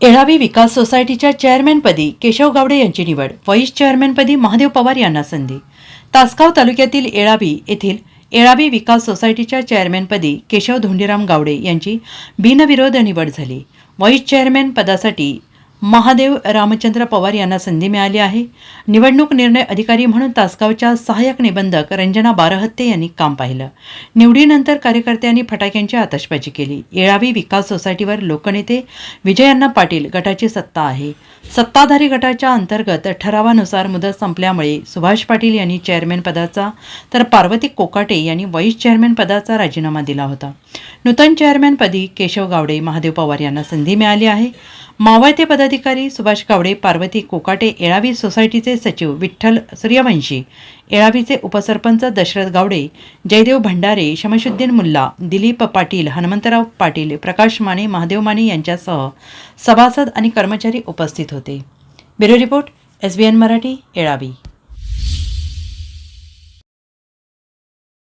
येळावी विकास सोसायटीच्या चेअरमॅनपदी केशव गावडे यांची निवड. व्हाईस चेअरमॅनपदी महादेव पवार यांना संधी. तासगाव तालुक्यातील येळावी येथील येळावी विकास सोसायटीच्या चेअरमॅनपदी केशव धोंडीराम गावडे यांची बिनविरोध निवड झाली. व्हाईस चेअरमॅन पदासाठी महादेव रामचंद्र पवार यांना संधी मिळाली आहे. निवडणूक निर्णय अधिकारी म्हणून तासगावच्या सहाय्यक निबंधक रंजना बारहत्ते यांनी काम पाहिलं. निवडीनंतर कार्यकर्त्यांनी फटाक्यांची आतषबाजी केली. येळावी विकास सोसायटीवर लोकनेते विजयांना पाटील गटाची सत्ता आहे. सत्ताधारी गटाच्या अंतर्गत ठरावानुसार मुदत संपल्यामुळे सुभाष पाटील यांनी चेअरमॅन पदाचा तर पार्वती कोकाटे यांनी व्हाईस चेअरमॅन पदाचा राजीनामा दिला होता. नूतन चेअरमॅनपदी केशव गावडे महादेव पवार यांना संधी मिळाली आहे. मावळते जिल्हाधिकारी सुभाष गावडे पार्वती कोकाटे येळावी सोसायटीचे सचिव विठ्ठल सूर्यवंशी येळावीचे उपसरपंच दशरथ गावडे जयदेव भंडारे शमशुद्दीन मुल्ला दिलीप पाटील हनुमंतराव पाटील प्रकाश माने महादेव माने यांच्यासह सभासद आणि कर्मचारी उपस्थित होते. Bureau report S B N Marathi Yelavi.